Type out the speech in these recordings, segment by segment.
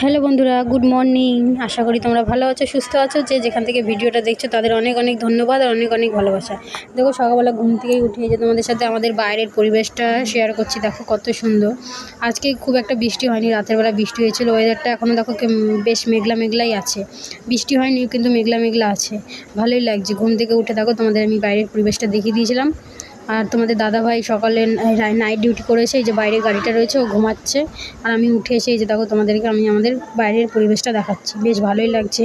Hello বন্ধুরা, good morning. আশা করি তোমরা ভালো আছো, সুস্থ আছো। যে যেখান থেকে ভিডিওটা দেখছ, তাদের অনেক অনেক ধন্যবাদ আর অনেক অনেক ভালোবাসা। দেখো, সকালবেলা ঘুম থেকেই উঠে যে তোমাদের সাথে আমাদের বাইরের পরিবেশটা শেয়ার করছি, দেখো কত সুন্দর। আজকে খুব একটা বৃষ্টি হয়নি, রাতের বেলা বৃষ্টি হয়েছিল। ওয়েদারটা এখনও দেখো বেশ মেঘলা মেঘলাই আছে। বৃষ্টি হয়নি কিন্তু মেঘলা মেঘলা আছে। ভালোই লাগছে। ঘুম থেকে উঠে দেখো, তোমাদের আমি বাইরের পরিবেশটা দেখিয়ে দিয়েছিলাম। আর তোমাদের দাদাভাই সকালে নাইট ডিউটি করেছে, এই যে বাইরে গাড়িটা রয়েছে, ও ঘুমাচ্ছে। আর আমি উঠে এসে এই যে দেখো তোমাদেরকে, আমি আমাদের বাইরের পরিবেশটা দেখাচ্ছি। বেশ ভালোই লাগছে।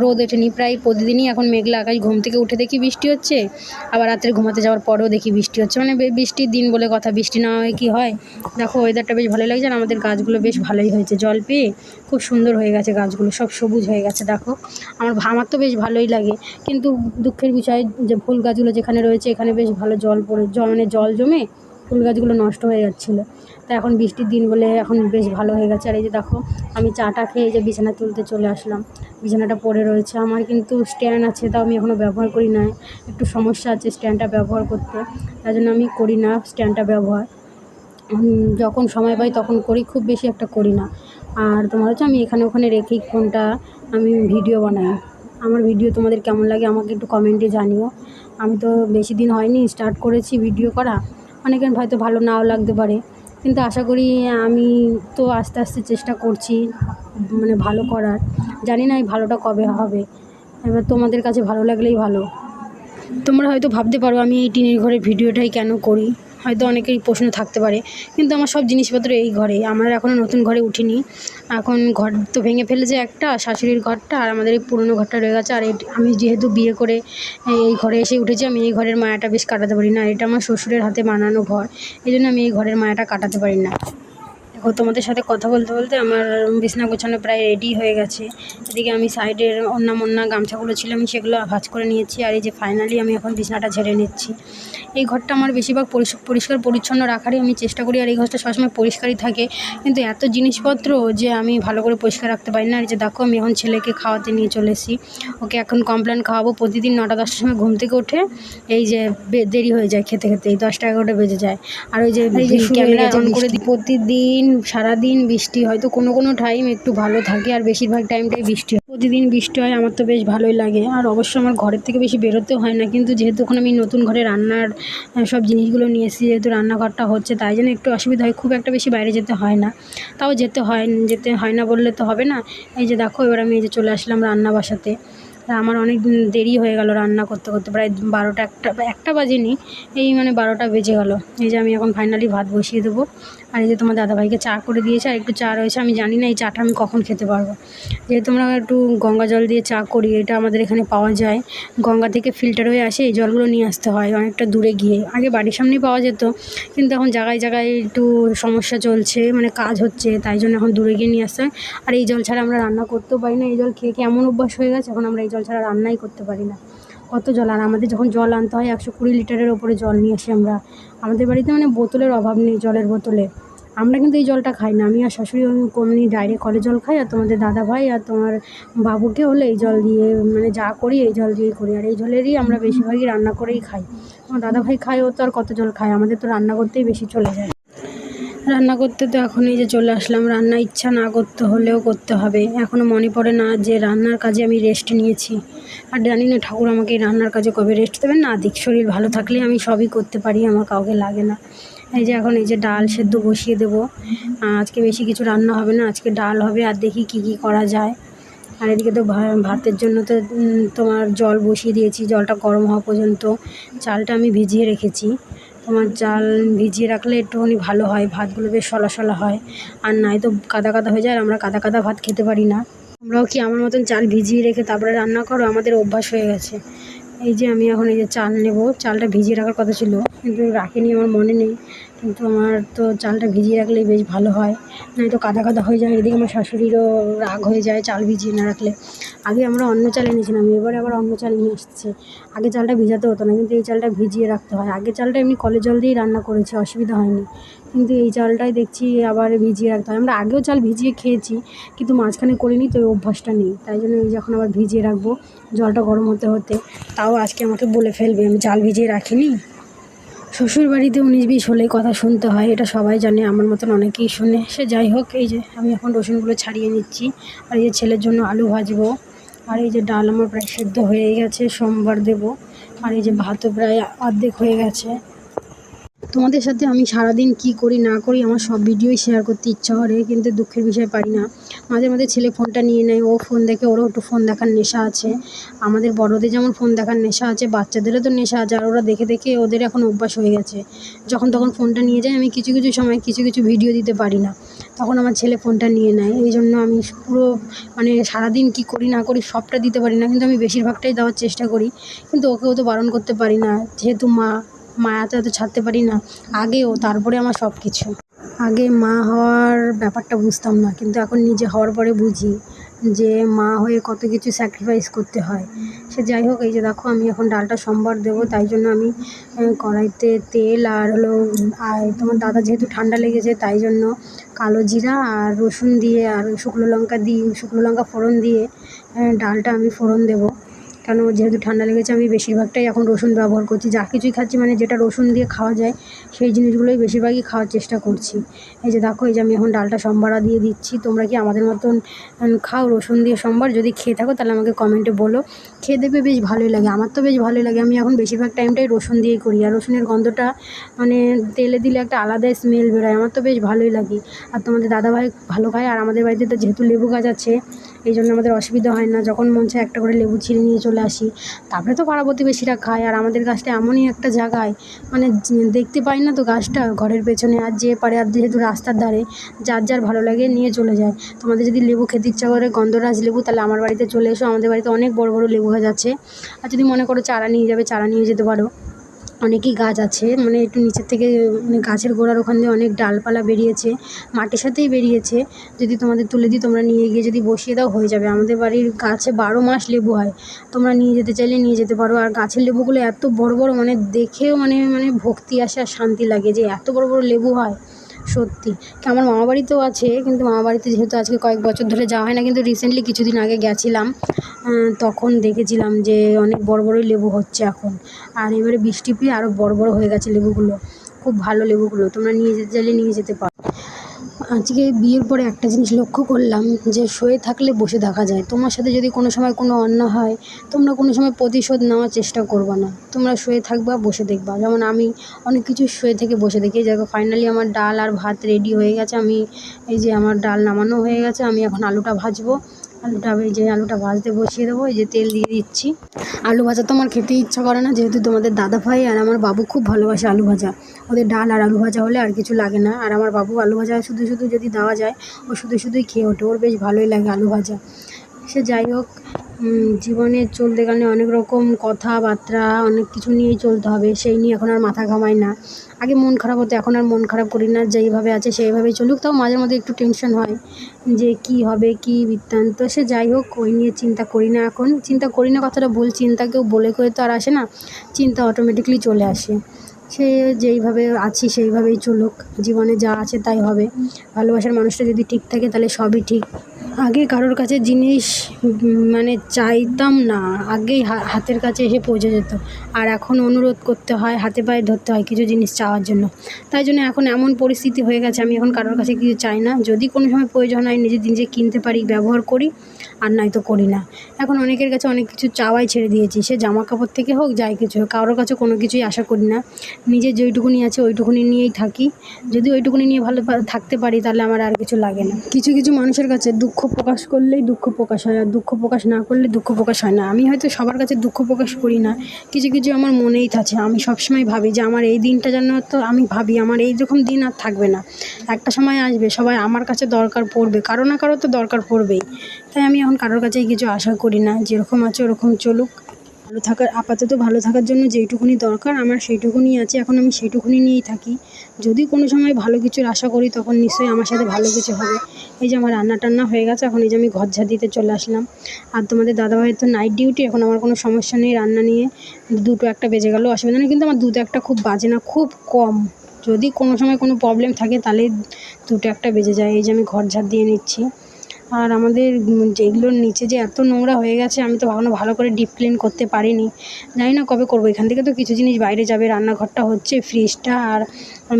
রোদ ওঠেনি প্রায় প্রতিদিনই, এখন মেঘলা আকাশ, ঘুম থেকে উঠে দেখি বৃষ্টি হচ্ছে, আবার রাত্রে ঘুমাতে যাওয়ার পরেও দেখি বৃষ্টি হচ্ছে। মানে বৃষ্টির দিন বলে কথা, বৃষ্টি না হয় কি হয়? দেখো ওয়েদারটা বেশ ভালোই লাগছে, আর আমাদের গাছগুলো বেশ ভালোই হয়েছে। জল পেয়ে খুব সুন্দর হয়ে গেছে গাছগুলো, সব সবুজ হয়ে গেছে, দেখো। আমার আমার তো বেশ ভালোই লাগে, কিন্তু দুঃখের বিষয় যে ফুল গাছগুলো যেখানে রয়েছে, এখানে বেশ ভালো জল পড়ে জল মানে জল জমে ফুল গাছগুলো নষ্ট হয়ে যাচ্ছিল। তা এখন বৃষ্টির দিন বলে এখন বেশ ভালো হয়ে গেছে। আর এই যে দেখো, আমি চাটা খেয়ে যে বিছানা তুলতে চলে আসলাম। বিছানাটা পড়ে রয়েছে। আমার কিন্তু স্ট্যান্ড আছে, তাও আমি এখনও ব্যবহার করি না একটু সমস্যা আছে স্ট্যান্ডটা ব্যবহার করতে। তাই জন্য আমি করি না স্ট্যান্ডটা ব্যবহার। যখন সময় পাই তখন করি, খুব বেশি একটা করি না। আর তোমার হচ্ছে আমি এখানে ওখানে রেখেই ফোনটা আমি ভিডিও বানাই। আমার ভিডিও তোমাদের কেমন লাগে আমাকে একটু কমেন্টে জানিও। আমি তো বেশি দিন হয়নি স্টার্ট করেছি ভিডিও করা। অনেকের হয়তো ভালো নাও লাগতে পারে। কিন্তু আশা করি আমি তো আস্তে আস্তে চেষ্টা করছি মানে ভালো করার। জানি না এই ভালোটা কবে হবে। এবার তোমাদের কাছে ভালো লাগলেই ভালো। তোমরা হয়তো ভাবতে পারো আমি এই টিনের ঘরের ভিডিওটাই কেন করি। হয়তো অনেকেরই প্রশ্ন থাকতে পারে, কিন্তু আমার সব জিনিসপত্র এই ঘরে আমার এখনও নতুন ঘরে উঠিনি। এখন ঘর তো ভেঙে ফেলেছে একটা, শাশুড়ির ঘরটা, আর আমাদের এই পুরনো ঘরটা রয়ে গেছে। আর আমি যেহেতু বিয়ে করে এই ঘরে এসে উঠেছি, আমি এই ঘরের মায়াটা বেশ কাটাতে পারি না। এটা আমার শ্বশুরের হাতে বানানো ঘর। এই জন্য আমি এই ঘরের মায়াটা কাটাতে পারি না। দেখো তোমাদের সাথে কথা বলতে বলতে আমার বিছনা গোছানো প্রায় রেডি হয়ে গেছে। এদিকে আমি সাইডের অন্যা মন্যা গামছাগুলো ছিল আমি সেগুলো ভাজ করে নিয়েছি। আর এই যে ফাইনালি আমি এখন বিছনাটা ঝেড়ে নিচ্ছি। এই ঘরটা আমার বেশিরভাগ পরিষ্কার পরিচ্ছন্ন রাখারই আমি চেষ্টা করি আর এই ঘরটা সবসময় পরিষ্কারই থাকে। কিন্তু এত জিনিসপত্র যে আমি ভালো করে পরিষ্কার রাখতে পারি না। আর এই যে দেখো আমি এখন ছেলেকে খাওয়াতে নিয়ে চলে এসেছি। ওকে এখন কমপ্লেন খাওয়াবো প্রতিদিন নটা দশটার সময় ঘুম থেকে উঠে। এই যে দেরি হয়ে যায় খেতে খেতে এই দশটা এগারোটা বেজে যায়। আর ওই যে ক্যামেরা অন করে দিই প্রতিদিন সারাদিন বৃষ্টি, হয়তো কোনো কোনো টাইম একটু ভালো থাকে আর বেশিরভাগ টাইমটাই বৃষ্টি হয়। প্রতিদিন বৃষ্টি হয়, আমার তো বেশ ভালোই লাগে। আর অবশ্য আমার ঘরের থেকে বেশি বেরোতে হয় না, কিন্তু যেহেতু এখন আমি নতুন ঘরে রান্নার সব জিনিসগুলো নিয়ে এসেছি, যেহেতু রান্নাঘরটা হচ্ছে, তাই জন্য একটু অসুবিধা হয়, খুব একটা বেশি বাইরে যেতে হয় না। তাও যেতে হয় যেতে হয় না বললে তো হবে না। এই যে দেখো, এবার আমি এই যে চলে আসলাম রান্না বাসাতে। আমার অনেক দিন দেরি হয়ে গেল রান্না করতে করতে, প্রায় বারোটা একটা একটা বাজেনি, এই মানে বারোটা বেজে গেল। এই যে আমি এখন ফাইনালি ভাত বসিয়ে দেবো। আর এই যে তোমার দাদাভাইকে চা করে দিয়েছে, আর একটু চা রয়েছে, আমি জানি না এই চাটা আমি কখন খেতে পারব। যেহেতু আমরা একটু গঙ্গা জল দিয়ে চা করি, এটা আমাদের এখানে পাওয়া যায়। গঙ্গা থেকে ফিল্টার হয়ে আসে, এই জলগুলো নিয়ে আসতে হয় অনেকটা দূরে গিয়ে। আগে বাড়ির সামনেই পাওয়া যেত, কিন্তু এখন জায়গায় জায়গায় একটু সমস্যা চলছে মানে কাজ হচ্ছে, তাই জন্য এখন দূরে গিয়ে নিয়ে আসতে হয়। আর এই জল ছাড়া আমরা রান্না করতেও পারি না, এই জল খেয়ে খেয়ে এমন অভ্যাস হয়ে গেছে? এখন আমরা এই জল ছাড়া রান্নাই করতে পারি না। কত জল, আর আমাদের যখন জল আনতে হয় একশো কুড়ি লিটারের ওপরে জল নিয়ে আসি আমরা, আমাদের বাড়িতে মানে বোতলের অভাব নেই জলের বোতলে। আমরা কিন্তু এই জলটা খাই না। আমি আর শাশুড়ি কোমনি ডাইরেক্ট কলে জল খাই, আর তোমাদের দাদা ভাই আর তোমার বাবুকে হলে এই জল দিয়ে মানে যা করি এই জল দিয়েই করি। আর এই জলেরই আমরা বেশিরভাগই রান্না করেই খাই। আমার দাদা ভাই খায়, ও তো আর কত জল খায়? আমাদের তো রান্না করতেই বেশি চলে যায়। রান্না করতে তো এখন এই যে চলে আসলাম। রান্না ইচ্ছা না করতে হলেও করতে হবে। এখনও মনে পড়ে না যে রান্নার কাজে আমি রেস্ট নিয়েছি। আর জানি না, ঠাকুর আমাকে এই রান্নার কাজে কবে রেস্ট দেবেন? না, দিক শরীর ভালো থাকলে আমি সবই করতে পারি, আমার কাউকে লাগে না। এই যে এখন এই যে ডাল সেদ্ধ বসিয়ে দেবো। আজকে বেশি কিছু রান্না হবে না, আজকে ডাল হবে আর দেখি কি কি করা যায়। আর এদিকে তো ভাতের জন্য তো তোমার জল বসিয়ে দিয়েছি, জলটা গরম হওয়া পর্যন্ত। চালটা আমি ভিজিয়ে রেখেছি। তোমার চাল ভিজিয়ে রাখলে একটুখানি ভালো হয়, ভাতগুলো বেশ সলা সলা হয়। আর নাই তো কাদা কাদা হয়ে যায়, আর আমরা কাদা কাদা ভাত খেতে পারি না। আমরাও কি আমার মতন চাল ভিজিয়ে রেখে তারপরে রান্না করো? আমাদের অভ্যাস হয়ে গেছে। এই যে আমি এখন এই যে চাল নেব, চালটা ভিজিয়ে রাখার কথা ছিল, কিন্তু রাখিনি, আমার মনে নেই। কিন্তু আমার তো চালটা ভিজিয়ে রাখলেই বেশ ভালো হয়। নয়তো কাদা কাদা হয়ে যায়, এদিকে আমার শাশুড়িরও রাগ হয়ে যায় চাল ভিজিয়ে না রাখলে। আগে আমরা অন্য চাল এনেছিলাম এবারে আবার অন্য চাল নিয়ে এসেছি আগে চালটা ভিজাতে হতো না, কিন্তু এই চালটা ভিজিয়ে রাখতে হয়। আগে চালটা এমনি কলের জল দিয়েই রান্না করেছি, অসুবিধা হয়নি। কিন্তু এই চালটাই দেখছি আবার ভিজিয়ে রাখতে হয়। আমরা আগেও চাল ভিজিয়ে খেয়েছি, কিন্তু মাঝখানে করিনি, তো অভ্যাসটা নেই। তাই জন্য যখন আবার ভিজিয়ে রাখব, জলটা গরম হতে হতে। তাও আজকে আমাকে বলে ফেলবে, আমি চাল ভিজিয়ে রাখিনি। শ্বশুর বাড়িতে উনিশ বিশ হলেই কথা শুনতে হয়, এটা সবাই জানে, আমার মতন অনেকেই শুনে। সে যাই হোক, এই যে আমি এখন রসুনগুলো ছাড়িয়ে নিচ্ছি, আর এই যে ছেলের জন্য আলু ভাজবো, আর এই যে ডাল আমার প্রায় সেদ্ধ হয়ে গেছে, সোমবার দেব, আর এই যে ভাতও প্রায় অর্ধেক হয়ে গেছে। তোমাদের সাথে আমি সারাদিন কি করি, না করি, আমার সব ভিডিওই শেয়ার করতে ইচ্ছা করে, কিন্তু দুঃখের বিষয় পারি না। মাঝে মাঝে ছেলে ফোনটা নিয়ে নেয়, ও ফোন দেখে, ওরও একটু ফোন দেখার নেশা আছে। আমাদের বড়দের যেমন ফোন দেখার নেশা আছে, বাচ্চাদেরও তো নেশা আছে, আর ওরা দেখে দেখে ওদের এখন অভ্যাস হয়ে গেছে। যখন তখন ফোনটা নিয়ে যায়, আমি কিছু কিছু সময় কিছু কিছু ভিডিও দিতে পারি না। তখন আমার ছেলে ফোনটা নিয়ে নেয়, এই জন্য আমি পুরো মানে সারাদিন কি করি, না করি, সবটা দিতে পারি না, কিন্তু আমি বেশিরভাগটাই দেওয়ার চেষ্টা করি। কিন্তু ওকেও তো বারণ করতে পারি না, যেহেতু মা মায়াতে এত ছাড়তে পারি না। আগেও, তারপরে আমার সব কিছু আগে মা হওয়ার ব্যাপারটা বুঝতাম না, কিন্তু এখন নিজে হওয়ার পরে বুঝি যে মা হয়ে কত কিছু স্যাক্রিফাইস করতে হয়। সে যাই হোক, এই যে দেখো, আমি এখন ডালটা সোমবার দেবো, তাই জন্য আমি কড়াইতে তেল আর হলো, আর তোমার দাদা যেহেতু ঠান্ডা লেগেছে, তাই জন্য কালো জিরা আর রসুন দিয়ে আর শুকনো লঙ্কা দিয়ে, শুকনো লঙ্কা ফোড়ন দিয়ে ডালটা আমি ফোড়ন দেবো। কেন? যেহেতু ঠান্ডা লেগেছে, আমি বেশিরভাগটাই এখন রসুন ব্যবহার করছি। যা কিছুই খাচ্ছি মানে যেটা রসুন দিয়ে খাওয়া যায়, সেই জিনিসগুলোই বেশিরভাগই খাওয়ার চেষ্টা করছি। এই যে দেখো, এই যে আমি এখন ডালটা সম্বারা দিয়ে দিচ্ছি। তোমরা কি আমাদের মতন খাও রসুন দিয়ে সম্বার যদি খেয়ে থাকো, তাহলে আমাকে কমেন্টে বলো। খেয়ে দেখবে বেশ ভালোই লাগে। আমার তো বেশ ভালোই লাগে। আমি এখন বেশিরভাগ টাইমটাই রসুন দিয়েই করি। আর রসুনের গন্ধটা মানে তেলে দিলে একটা আলাদাই স্মেল বেরোয়। আমার তো বেশ ভালোই লাগে। আর তোমাদের দাদাভাই ভালো খায়। আর আমাদের বাড়িতে তো যেহেতু লেবু গাছ আছে এই জন্য আমাদের অসুবিধা হয় না। যখন মন চায় একটা করে লেবু ছিঁড়ে নিয়ে চলে আসি। তারপরে তো পাড়া প্রতিবেশীরা খায়। আর আমাদের গাছটা এমনই একটা জায়গায়। মানে দেখতে পাই না তো গাছটা ঘরের পেছনে। আর যে পারে আর যেহেতু রাস্তার ধারে, যার যার ভালো লাগে নিয়ে চলে যায়। তোমাদের যদি লেবু খেতে ইচ্ছা করে গন্ধরাজ লেবু, তাহলে আমার বাড়িতে চলে এসো। আমাদের বাড়িতে অনেক বড় বড় লেবু গাছ আছে আর যদি মনে করো চারা নিয়ে যাবে, চারা নিয়ে যেতে পারো। অনেকই গাছ আছে মানে একটু নিচের থেকে মানে গাছের গোড়ার ওখান দিয়ে অনেক ডালপালা বেরিয়েছে, মাটির সাথেই বেরিয়েছে, যদি তোমাদের তুলে দিই, তোমরা নিয়ে গিয়ে যদি বসিয়ে দাও, হয়ে যাবে। আমাদের বাড়ির গাছে বারো মাস লেবু হয়, তোমরা নিয়ে যেতে চাইলে নিয়ে যেতে পারো। আর গাছের লেবুগুলো এত বড় বড় মানে দেখেও মানে মানে ভক্তি আসে আর শান্তি লাগে যে এত বড় বড় লেবু হয়। সত্যি। আমার মামা বাড়িতেও আছে, কিন্তু মামা বাড়িতে যেহেতু আজকে কয়েক বছর ধরে যাওয়া হয় না, কিন্তু রিসেন্টলি কিছুদিন আগে গেছিলাম। তখন দেখেছিলাম যে অনেক বড় বড়ই লেবু হচ্ছে এখন। আর এবারে বৃষ্টি পেয়ে আরও বড় বড় হয়ে গেছে লেবুগুলো। খুব ভালো লেবুগুলো, তোমরা নিয়ে যেতে চাইলে নিয়ে যেতে পারো। আজকে বিয়ের পরে একটা জিনিস লক্ষ্য করলাম যে শুয়ে থাকলে বসে থাকা যায়। তোমার সাথে যদি কোনো সময় কোনো অন্যায় হয়, তোমরা কোনো সময় প্রতিশোধ নেওয়ার চেষ্টা করবে না। তোমরা শুয়ে থাকবা, বসে দেখবা। যেমন আমি অনেক কিছু শুয়ে থেকে বসে দেখি। দেখো ফাইনালি আমার ডাল আর ভাত রেডি হয়ে গেছে। আমি এই যে আমার ডাল নামানো হয়ে গেছে। আমি এখন আলুটা ভাজবো। আলুটা যে আলুটা ভাজতে বসিয়ে দেবো, এই যে তেল দিয়ে দিচ্ছি। আলু ভাজা তো আমার খেতে ইচ্ছা করে না, যেহেতু তোমাদের দাদা ভাই আর আমার বাবু খুব ভালোবাসে আলু ভাজা। ওদের ডাল আর আলু ভাজা হলে আর কিছু লাগে না। আর আমার বাবু আলু ভাজা শুধু শুধু যদি দেওয়া যায়, ও শুধু শুধুই খেয়ে ওঠে। ওর বেশ ভালোই লাগে আলু ভাজা। সে যাই হোক জীবনে চলতে গেলে অনেক রকম কথাবার্তা, অনেক কিছু নিয়েই চলতে হবে, সেই নিয়ে এখন আর মাথা ঘামাই না। আগে মন খারাপ হতো, এখন আর মন খারাপ করি না, যেইভাবে আছে সেইভাবেই চলুক, তাও মাঝে মধ্যে একটু টেনশন হয় যে কি হবে, কি বৃত্তান্ত সে যাই হোক, ওই নিয়ে চিন্তা করি না এখন। চিন্তা করি না কথাটা বল চিন্তা কেউ বলে করে তো আর আসে না, চিন্তা অটোমেটিকলি চলে আসে। সে যেইভাবে আছি, সেইভাবেই চলুক। জীবনে যা আছে তাই হবে। ভালোবাসার মানুষটা যদি ঠিক থাকে, তাহলে সবই ঠিক। আগে কারোর কাছে জিনিস মানে চাইতাম না। আগেই হাতের কাছে এসে পৌঁছে যেত। আর এখন অনুরোধ করতে হয়, হাতে পায়ে ধরতে হয় কিছু জিনিস চাওয়ার জন্য। তাই জন্য এখন এমন পরিস্থিতি হয়ে গেছে, আমি এখন কারোর কাছে কিছু চাই না। যদি কোনো সময় প্রয়োজন হয় নিজে নিজে কিনতে পারি, ব্যবহার করি। আর নয়তো করি না। এখন অনেকের কাছে অনেক কিছু চাওয়াই ছেড়ে দিয়েছি। সে জামা কাপড় থেকে হোক, যাই কিছু হোক, কারোর কাছে কোনো কিছুই আশা করি না। নিজের যেইটুকুনি আছে ওইটুকুনি নিয়েই থাকি। যদি ওইটুকুনি নিয়ে ভালো থাকতে পারি, তাহলে আমার আর কিছু লাগে না। কিছু কিছু মানুষের কাছে দুঃখ প্রকাশ করলেই দুঃখ প্রকাশ হয়, আর দুঃখ প্রকাশ না করলে দুঃখ প্রকাশ হয় না। আমি হয়তো সবার কাছে দুঃখ প্রকাশ করি না। কিছু কিছু আমার মনেই আছে আমি সবসময় ভাবি যে আমার এই দিনটা যেন তো আমি ভাবি, আমার এই রকম দিন আর থাকবে না। একটা সময় আসবে, সবাই আমার কাছে দরকার পড়বে। কারও না কারও তো দরকার পড়বেই। তাই আমি এখন কারোর কাছেই কিছু আশা করি না, যেরকম আছে ওরকম চলুক। ভালো থাকার, আপাতত ভালো থাকার জন্য যেইটুকুনি দরকার, আমার সেইটুকুনি আছে, এখন আমি সেইটুকুনি নিয়েই থাকি। যদি কোনো সময় ভালো কিছুর আশা করি, তখন নিশ্চয়ই আমার সাথে ভালো কিছু হবে। এই যে আমার রান্না টান্না হয়ে গেছে, এখন এই যে আমি ঘর ঝাড় দিতে চলে আসলাম। আর তোমাদের দাদাভাইয়ের তো নাইট ডিউটি এখন আমার কোনো সমস্যা নেই রান্না নিয়ে। দুটো একটা বেজে গেলেও অসুবিধা নেই, কিন্তু আমার দুটো একটা খুব বাজে না, খুব কম। যদি কোনো সময় কোনো প্রবলেম থাকে, তাহলে দুটো একটা বেজে যায়, এই যে আমি ঘর ঝাড় দিয়ে নিচ্ছি। আর আমাদের যেগুলোর নিচে যে এত নোংরা হয়ে গেছে, আমি তো এখনও ভালো করে ডিপ ক্লিন করতে পারিনি। জানি না কবে করব, এখান থেকে তো কিছু জিনিস বাইরে যাবে, রান্নাঘরটা হচ্ছে ফ্রিজটা আর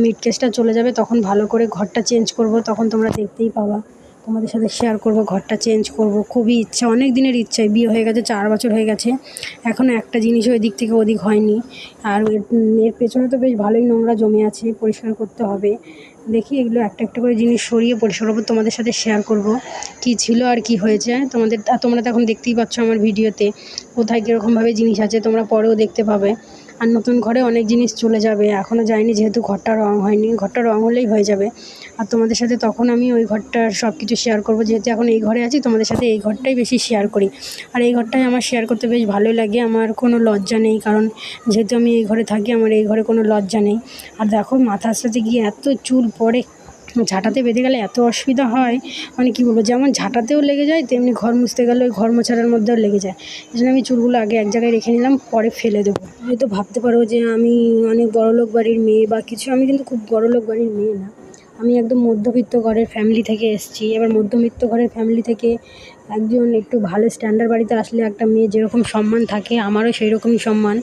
মিট কেসটা চলে যাবে, তখন ভালো করে ঘরটা চেঞ্জ করব, তখন তোমরা দেখতেই পাবা। তোমাদের সাথে শেয়ার করব, ঘরটা চেঞ্জ করব, খুবই ইচ্ছা, অনেক দিনের ইচ্ছা বিয়ে হয়ে গেছে, চার বছর হয়ে গেছে এখনও একটা জিনিসও এদিক থেকে ওদিক হয়নি। আর এর পেছনে তো বেশ ভালোই নোংরা জমে আছে, পরিষ্কার করতে হবে। দেখি এগুলো একটা একটা করে জিনিস সরিয়ে পরিষ্কার করব তোমাদের সাথে শেয়ার করব। কি ছিল আর কি হয়েছে? তোমাদের তোমরা তো এখন দেখতেই পাচ্ছ আমার ভিডিওতে কোথায় কীরকমভাবে জিনিস আছে, তোমরা পরেও দেখতে পাবে। আর নতুন ঘরে অনেক জিনিস চলে যাবে এখনও যায়নি যেহেতু ঘরটা রং হয়নি, ঘরটা রং হলেই হয়ে যাবে। আর তোমাদের সাথে তখন আমি ওই ঘরটার সব কিছু শেয়ার করব। যেহেতু এখন এই ঘরে আছি, তোমাদের সাথে এই ঘরটাই বেশি শেয়ার করি। আর এই ঘরটাই আমার শেয়ার করতে বেশ ভালোই লাগে, আমার কোনো লজ্জা নেই। কারণ যেহেতু আমি এই ঘরে থাকি, আমার এই ঘরে কোনো লজ্জা নেই। আর দেখো, মাথার সাথে গিয়ে এত চুল পড়ে, ঝাঁটাতে বেঁধে গেলে এত অসুবিধা হয়। মানে কী বলব, যেমন ঝাঁটাতেও লেগে যায়, তেমনি ঘর মুছতে গেলে ওই ঘর মোছার মধ্যেও লেগে যায়। এই জন্য আমি চুলগুলো আগে এক জায়গায় রেখে নিলাম, পরে ফেলে দেবো। হয়তো ভাবতে পারো যে আমি অনেক বড়লোক বাড়ির মেয়ে বা কিছু, আমি কিন্তু খুব বড়লোক বাড়ির মেয়ে না। আমি একদম মধ্যবিত্ত ঘরের ফ্যামিলি থেকে এসেছি। এবার মধ্যবিত্ত ঘরের ফ্যামিলি থেকে একজন একটু ভালো স্ট্যান্ডার্ড বাড়িতে আসলে একটা মেয়ে যেরকম সম্মান থাকে, আমারও সেই রকমই সম্মান।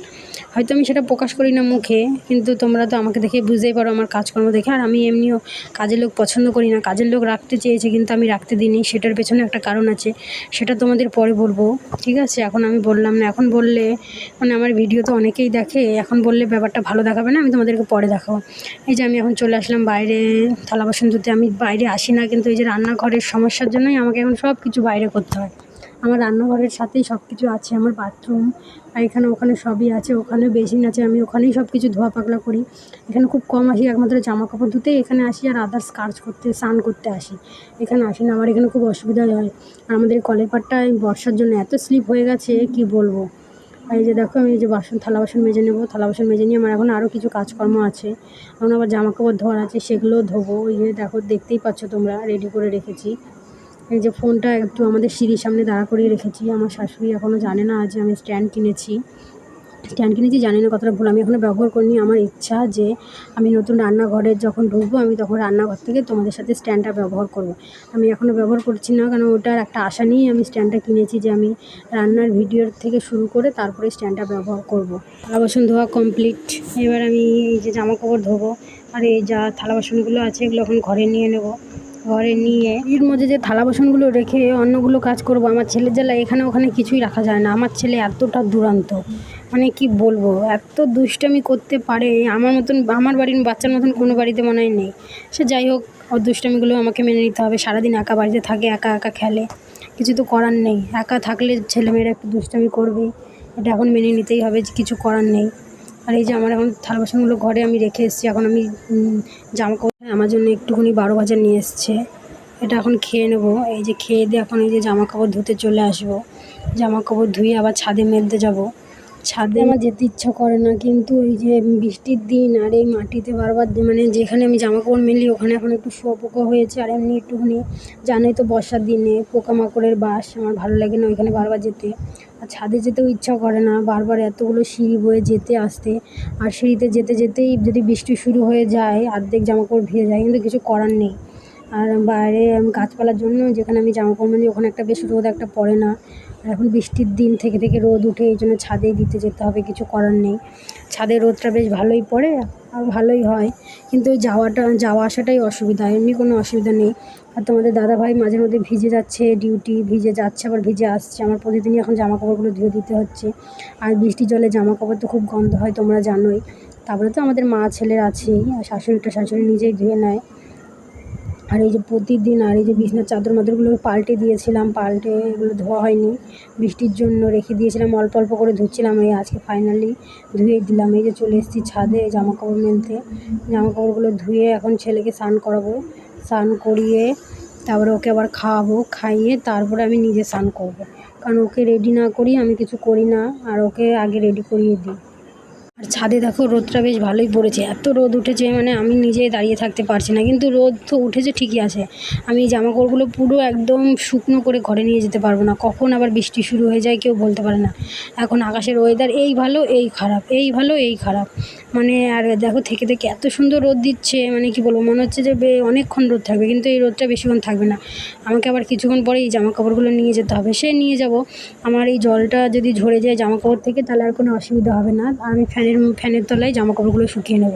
হয়তো আমি সেটা প্রকাশ করি না মুখে, কিন্তু তোমরা তো আমাকে দেখে বুঝতেই পারো আমার কাজকর্ম দেখে। আর আমি এমনিও কাজের লোক পছন্দ করি না, কাজের লোক রাখতে চেয়েছে কিন্তু আমি রাখতে দিইনি, সেটার পেছনে একটা কারণ আছে, সেটা তোমাদের পরে বলব, ঠিক আছে? এখন আমি বললাম না, এখন বললে মানে আমার ভিডিও তো অনেকেই দেখে, এখন বললে ব্যাপারটা ভালো দেখাবে না, আমি তোমাদেরকে পরে দেখাবো। এই যে আমি এখন চলে আসলাম বাইরে, থালা বাসন ধুতে, আমি বাইরে আসি না, কিন্তু এই যে রান্নাঘরের সমস্যার জন্যই আমাকে এখন সব কিছু বাইরে করতে হয়। আমার রান্নাঘরের সাথেই সব কিছু আছে, আমার বাথরুম এখানে ওখানে সবই আছে, ওখানে বেসিন আছে, আমি ওখানেই সব কিছু ধোয়া পাকলা করি। এখানে খুব কম আসি একমাত্র জামা কাপড় ধুতেই এখানে আসি আর আদার্স কাজ করতে, স্নান করতে আসি। এখানে আসি না, আমার এখানে খুব অসুবিধা হয়। আর আমাদের কলের পাড়টায় বর্ষার জন্য এত স্লিপ হয়ে গেছে, কি বলব? আর এই যে দেখো, আমি এই যে বাসন, থালা বাসন মেজে নেব, থালা বাসন মেজে নিয়ে আমার এখন আরও কিছু কাজকর্ম আছে। এখন আবার জামা কাপড় ধোয়ার আছে সেগুলোও ধোবো। ওই যে দেখো, দেখতেই পাচ্ছ তোমরা রেডি করে রেখেছি। এই যে ফোনটা একটু আমাদের সিঁড়ির সামনে দাঁড়া করিয়ে রেখেছি। আমার শাশুড়ি এখনও জানে না যে আমি স্ট্যান্ড কিনেছি। স্ট্যান্ড কিনেছি, জানি না কতটা ভুল। আমি এখনও ব্যবহার করিনি। আমার ইচ্ছা যে আমি নতুন রান্নাঘরে যখন ঢুকবো, আমি তখন রান্নাঘর থেকে তোমাদের সাথে স্ট্যান্ডটা ব্যবহার করব। আমি এখনও ব্যবহার করছি না, কারণ ওটার একটা আশা নিয়েই আমি স্ট্যান্ডটা কিনেছি যে আমি রান্নার ভিডিওর থেকে শুরু করে তারপরে স্ট্যান্ডটা ব্যবহার করব। থালা বাসন ধোয়া কমপ্লিট। এবার আমি এই যে জামা কাপড় ধোবো। আর এই যা থালা বাসনগুলো আছে, এগুলো এখন ঘরে নিয়ে নেব। ঘরে নিয়ে এর মধ্যে যে থালা বাসনগুলো রেখে অন্যগুলো কাজ করব, আমার ছেলের জ্বালা এখানে ওখানে কিছুই রাখা যায় না। আমার ছেলে এতটা দুরান্ত। মানে কি বলব? এত দুষ্টামি করতে পারে, আমার মতন, আমার বাড়ির বাচ্চার মতন কোনো বাড়িতে মনে হয় নেই। সে যাই হোক ওর দুষ্টামিগুলো আমাকে মেনে নিতে হবে। সারাদিন একা বাড়িতে থাকে, একা একা খেলে। কিছু তো করার নেই। একা থাকলে ছেলেমেয়েরা একটু দুষ্টামি করবেই। এটা এখন মেনে নিতেই হবে কিছু করার নেই। আর এই যে আমার এখন থালা বাসনগুলো ঘরে আমি রেখে এসেছি, এখন আমি জামা কাপড় আমার জন্য একটুখানি বারো বাজার নিয়ে এসছে। এটা এখন খেয়ে নেব। এই যে খেয়ে দিয়ে এখন এই যে জামা কাপড় ধুতে চলে আসব। জামা কাপড় ধুয়ে আবার ছাদে মেলতে যাব। ছাদে। আমার যেতে ইচ্ছা করে না, কিন্তু এই যে বৃষ্টির দিন আর এই মাটিতে বারবার মানে যেখানে আমি জামা কাপড় মেলি, ওখানে এখন একটু শুয়োপোকা হয়েছে আর এমনি একটুখানি, জানোই তো বর্ষার দিনে পোকামাকড়ের বাস, আমার ভালো লাগে না ওইখানে বারবার যেতে। আর ছাদে যেতেও ইচ্ছা করে না বারবার এতগুলো সিঁড়ি বয়ে যেতে আসতে। আর সিঁড়িতে যেতে যেতেই যদি বৃষ্টি শুরু হয়ে যায়, অর্ধেক জামা কাপড় ভিজে যায়, কিন্তু কিছু করার নেই। আর বাইরে গাছপালার জন্য যেখানে আমি জামা কাপড় মেলি, ওখানে একটা বেশ রোদ একটা পড়ে না। আর এখন বৃষ্টির দিন থেকে থেকে রোদ উঠে, এই জন্য ছাদেই দিতে যেতে হবে, কিছু করার নেই। ছাদে রোদটা বেশ ভালোই পড়ে, আর ভালোই হয়। কিন্তু ওই যাওয়াটা, যাওয়া আসাটাই অসুবিধা, এমনি কোনো অসুবিধা নেই। আর তোমাদের দাদাভাই মাঝে মধ্যে ভিজে যাচ্ছে ডিউটি ভিজে যাচ্ছে, আবার ভিজে আসছে। আমার প্রতিদিনই এখন জামা কাপড়গুলো ধুয়ে দিতে হচ্ছে। আর বৃষ্টি জলে জামা কাপড় তো খুব গন্ধ হয়, তোমরা জানোই। তারপরে তো আমাদের মা, ছেলের আছেই, আর শাশুড়িটা, শাশুড়ি নিজেই ধুয়ে নেয়। আর এই যে প্রতিদিন আর এই যে বিছনার চাদর মাদরগুলো পাল্টে দিয়েছিলাম, পাল্টে এগুলো ধোয়া হয়নি। বৃষ্টির জন্য রেখে দিয়েছিলাম, অল্প অল্প করে ধুচ্ছিলাম। এই আজকে ফাইনালি ধুয়ে দিলাম। এই যে চলে এসেছি ছাদে জামা কাপড় মেলতে। জামা কাপড়গুলো ধুয়ে এখন ছেলেকে স্নান করাবো। স্নান করিয়ে তারপরে ওকে আবার খাওয়াবো, খাইয়ে তারপরে আমি নিজে স্নান করব। কারণ ওকে রেডি না করি, আমি কিছু করি না। আর ওকে আগে রেডি করিয়ে দিই। আর ছাদে দেখো, রোদটা বেশ ভালোই পড়েছে। এত রোদ উঠেছে মানে আমি নিজেই দাঁড়িয়ে থাকতে পারছি না, কিন্তু রোদ তো উঠেছে ঠিকই আছে। আমি এই জামা কাপড়গুলো পুরো একদম শুকনো করে ঘরে নিয়ে যেতে পারব না। কখন আবার বৃষ্টি শুরু হয়ে যায় কেউ বলতে পারে না। এখন আকাশের ওয়েদার এই ভালো, এই খারাপ, এই ভালো, এই খারাপ। মানে আর দেখো, থেকে থেকে এত সুন্দর রোদ দিচ্ছে মানে কি বলব, মনে হচ্ছে যে অনেকক্ষণ রোদ থাকবে, কিন্তু এই রোদটা বেশিক্ষণ থাকবে না। আমাকে আবার কিছুক্ষণ পরে এই জামা কাপড়গুলো নিয়ে যেতে হবে। সে নিয়ে যাব। আমার এই জলটা যদি ঝরে যায় জামা কাপড় থেকে, তাহলে আর কোনো অসুবিধা হবে না। আমি ফ্যানের ফ্যানের তলায় জামা কাপড়গুলো শুকিয়ে নেব।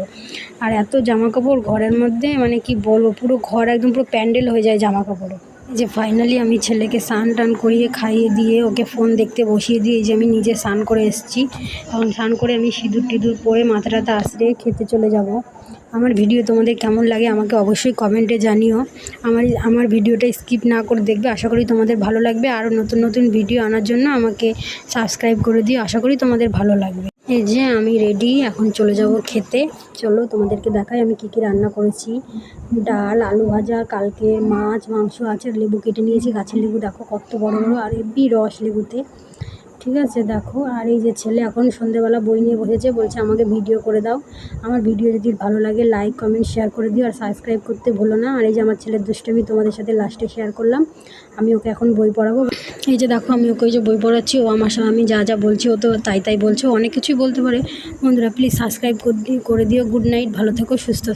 আর এত জামা কাপড় ঘরের মধ্যে মানে কি বলব, পুরো ঘর একদম পুরো প্যান্ডেল হয়ে যায় জামা কাপড়ে যে ফাইনালি আমি ছেলেকে স্নান টান করিয়ে খাইয়ে দিয়ে ওকে ফোন দেখতে বসিয়ে দিয়ে যে আমি নিজে স্নান করে এসেছি। এখন স্নান করে আমি সিঁদুর টিঁদুর পরে মাথা টাথা আশ্রে খেতে চলে যাব। আমার ভিডিও তোমাদের কেমন লাগে আমাকে অবশ্যই কমেন্টে জানিও। আমার আমার ভিডিওটা স্কিপ না করে দেখবে, আশা করি তোমাদের ভালো লাগবে। আরও নতুন নতুন ভিডিও আনার জন্য আমাকে সাবস্ক্রাইব করে দিও। আশা করি তোমাদের ভালো লাগবে। এই যে আমি রেডি এখন চলে যাব খেতে। চলো তোমাদেরকে দেখাই আমি কী কী রান্না করেছি। ডাল, আলু ভাজা, কালকে মাছ, মাংস আছে লেবু কেটে নিয়েছি। গাছের লেবু দেখো কত বড় বড়, আর এমনি রস লেবুতে। ঠিক আছে, দেখো। আর এই যে ছেলে এখন সন্ধেবেলা বই নিয়ে বসেছে, বলছে আমাকে ভিডিও করে দাও। আমার ভিডিও যদি ভালো লাগে লাইক কমেন্ট শেয়ার করে দিও। আর সাবস্ক্রাইব করতে ভুলো না। আর এই যে আমার ছেলের দুষ্টমি তোমাদের সাথে লাস্টে শেয়ার করলাম। আমি ওকে এখন বই পড়াবো। এই যে দেখো, আমি ওকে ওই যে বই পড়াচ্ছি, ও আমার সাথে আমি যা যা বলছি ও তো তাই তাই বলছে অনেক কিছুই বলতে পারে। বন্ধুরা প্লিজ সাবস্ক্রাইব করে দিও গুড নাইট ভালো থেকো, সুস্থ থেকো।